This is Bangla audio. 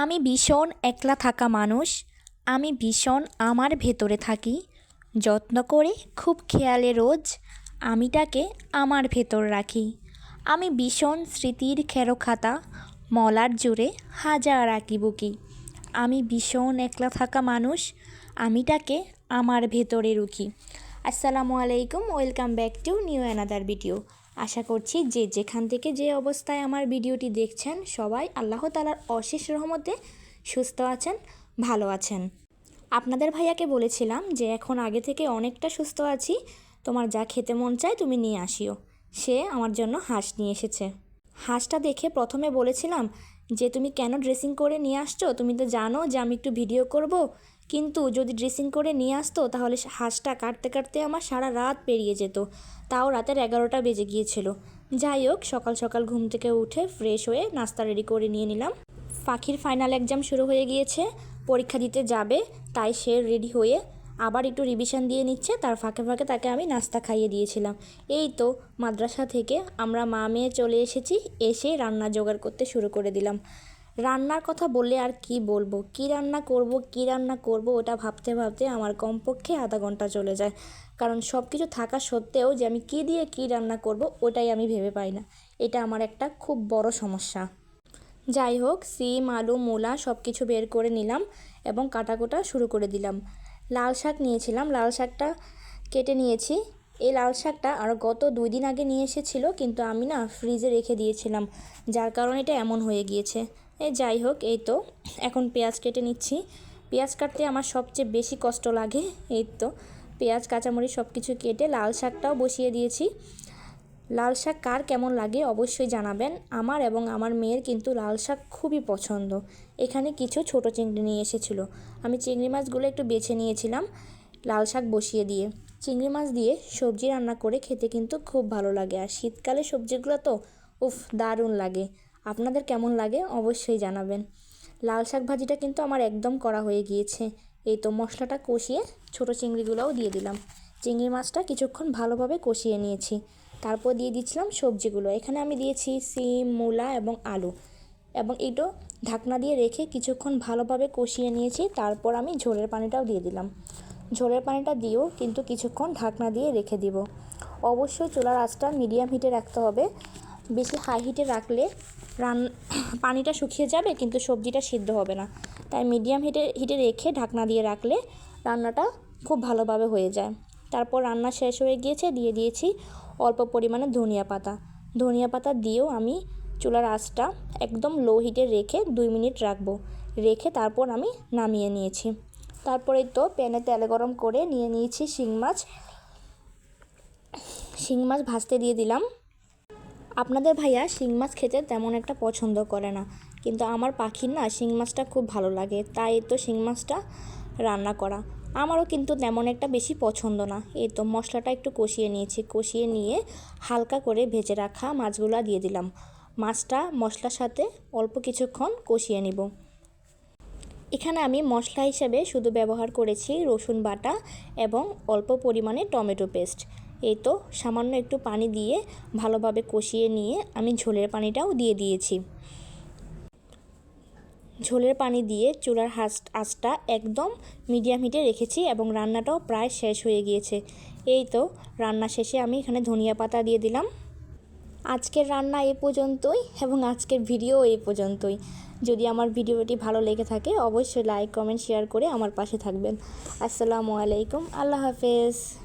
আমি ভীষণ একলা থাকা মানুষ, আমি ভীষণ আমার ভেতরে থাকি। যত্ন করে, খুব খেয়ালে রোজ আমি আমিটাকে আমার ভেতর রাখি। আমি ভীষণ স্মৃতির খেরোখাতা, মলার জুড়ে হাজার আঁকি বুকি আমি ভীষণ একলা থাকা মানুষ, আমিটাকে আমার ভেতরে রুখি। আসসালামু আলাইকুম, welcome back to new another video. আশা করছি যে যেখান থেকে যে অবস্থায় আমার ভিডিওটি দেখছেন সবাই আল্লাহ তালার অশেষ রহমতে সুস্থ আছেন, ভালো আছেন। আপনাদের ভাইয়াকে বলেছিলাম যে এখন আগে থেকে অনেকটা সুস্থ আছি, তোমার যা খেতে মন চায় তুমি নিয়ে আসিও। সে আমার জন্য হাঁস নিয়ে এসেছে। হাঁসটা দেখে প্রথমে বলেছিলাম যে তুমি কেন ড্রেসিং করে নিয়ে আসছো? তুমি তো জানো যে আমি একটু ভিডিও করব। কিন্তু যদি ড্রেসিং করে নিয়ে আসতো, তাহলে হাঁসটা কাটতে কাটতে আমার সারা রাত পেরিয়ে যেত। তাও রাতের এগারোটা বেজে গিয়েছিল। যাই হোক, সকাল সকাল ঘুম থেকে উঠে ফ্রেশ হয়ে নাস্তা রেডি করে নিয়ে নিলাম। পাখির ফাইনাল এক্সাম শুরু হয়ে গিয়েছে। পরীক্ষা দিতে যাবে, তাই সে রেডি হয়ে আবার একটু রিভিশন দিয়ে নিচ্ছে, তার ফাঁকে ফাঁকে তাকে আমি নাস্তা খাইয়ে দিয়েছিলাম। এই তো মাদ্রাসা থেকে আমরা মা মেয়ে চলে এসেছি, এসে রান্না জোগাড় করতে শুরু করে দিলাম। রান্নার কথা বললে আর কি বলব? কি রান্না করব, কি রান্না করব, ওটা ভাবতে ভাবতে আমার কমপক্ষে আধা ঘণ্টা চলে যায়। কারণ সব কিছু থাকা সত্ত্বেও যে আমি কি দিয়ে কি রান্না করব, ওটাই আমি ভেবে পাই না। এটা আমার একটা খুব বড় সমস্যা। যাই হোক, সিম, আলু, মূলা সব কিছু বের করে নিলাম এবং কাটাকুটা শুরু করে দিলাম। লাল শাক নিয়েছিলাম। লাল শাকটা কেটে নিয়েছি। এই লাল শাকটা আর গত দুই দিন আগে নিয়ে এসেছিল, কিন্তু আমি না ফ্রিজে রেখে দিয়েছিলাম। যার কারণে এটা এমন হয়ে গিয়েছে। এ যাই হোক, এই তো, এখন পেঁয়াজ কেটে নিচ্ছি। পেঁয়াজ কাটতে আমার সবচেয়ে বেশি কষ্ট লাগে, এই তো। পেঁয়াজ, কাঁচামরিচ সব কিছু কেটে লাল শাকটাও বসিয়ে দিয়েছি। লাল শাক কার কেমন লাগে অবশ্যই জানাবেন। আমার এবং আমার মেয়ের কিন্তু লাল শাক খুবই পছন্দ। এখানে কিছু ছোট চিংড়ি নিয়ে এসেছিল। আমি চিংড়ি মাছগুলো একটু বেছে নিয়েছিলাম লাল শাক বসিয়ে দিয়ে। চিংড়ি মাছ দিয়ে সবজি রান্না করে খেতে কিন্তু খুব ভালো লাগে। আর শীতকালে সবজিগুলো তো উফ, দারুণ লাগে। আপনাদের কেমন লাগে অবশ্যই জানাবেন। লাল শাক ভাজিটা কিন্তু আমার একদম করা হয়ে গিয়েছে। এই তো মশলাটা কষিয়ে ছোট চিংড়িগুলোও দিয়ে দিলাম। চিংড়ি মাছটা কিছুক্ষণ ভালোভাবে কষিয়ে নিয়েছি। তারপর দিয়ে দিচ্ছিলাম সবজিগুলো। এখানে আমি দিয়েছি সিম, মূলা এবং আলু। এবং একটু ঢাকনা দিয়ে রেখে কিছুক্ষণ ভালোভাবে কষিয়ে নিয়েছি। তারপর আমি ঝোলের পানিটাও দিয়ে দিলাম। ঝোলের পানিটা দিয়েও কিন্তু কিছুক্ষণ ঢাকনা দিয়ে রেখে দিব। অবশ্যই চুলার আঁচটা মিডিয়াম হিটে রাখতে হবে। বেশি হাই হিটে রাখলে রান পানিটা শুকিয়ে যাবে, কিন্তু সবজিটা সিদ্ধ হবে না। তাই মিডিয়াম হিটে হিটে রেখে ঢাকনা দিয়ে রাখলে রান্নাটা খুব ভালোভাবে হয়ে যায়। তারপর রান্না শেষ হয়ে গিয়েছে, দিয়ে দিয়েছি অল্প পরিমাণে ধনিয়া পাতা। ধনিয়া পাতা দিয়েও আমি চুলার আঁচটা একদম লো হিটে রেখে দুই মিনিট রাখব। রেখে তারপর আমি নামিয়ে নিয়েছি। তারপরে তো প্যানে তেল গরম করে নিয়ে নিয়েছি শিং মাছ। শিং মাছ ভাজতে দিয়ে দিলাম। আপনাদের ভাইয়া শিং মাছ খেতে তেমন একটা পছন্দ করে না। কিন্তু আমার পাখির না শিং মাছটা খুব ভালো লাগে। তাই তো শিং মাছটা রান্না করা। আমারও কিন্তু তেমন একটা বেশি পছন্দ না। এই তো মশলাটা একটু কষিয়ে নিয়েছি। কষিয়ে নিয়ে হালকা করে ভেজে রাখা মাছগুলো দিয়ে দিলাম। মাছটা মশলার সাথে অল্প কিছুক্ষণ কষিয়ে নিব। এখানে আমি মশলা হিসেবে শুধু ব্যবহার করেছি রসুন বাটা এবং অল্প পরিমাণে টমেটো পেস্ট। এই তো সামান্য একটু পানি দিয়ে ভালোভাবে কষিয়ে নিয়ে আমি ঝোলের পানিটাও দিয়ে দিয়েছি। ঝোলের পানি দিয়ে চুলার হাঁস, আঁচটা একদম মিডিয়াম হিটে রেখেছি এবং রান্নাটাও প্রায় শেষ হয়ে গিয়েছে। এই তো, রান্না শেষে আমি এখানে ধনিয়া পাতা দিয়ে দিলাম। আজকের রান্না এ পর্যন্তই এবং আজকের ভিডিও এ পর্যন্তই। যদি আমার ভিডিওটি ভালো লেগে থাকে, অবশ্যই লাইক, কমেন্ট, শেয়ার করে আমার পাশে থাকবেন। আসসালামু আলাইকুম, আল্লাহ হাফেজ।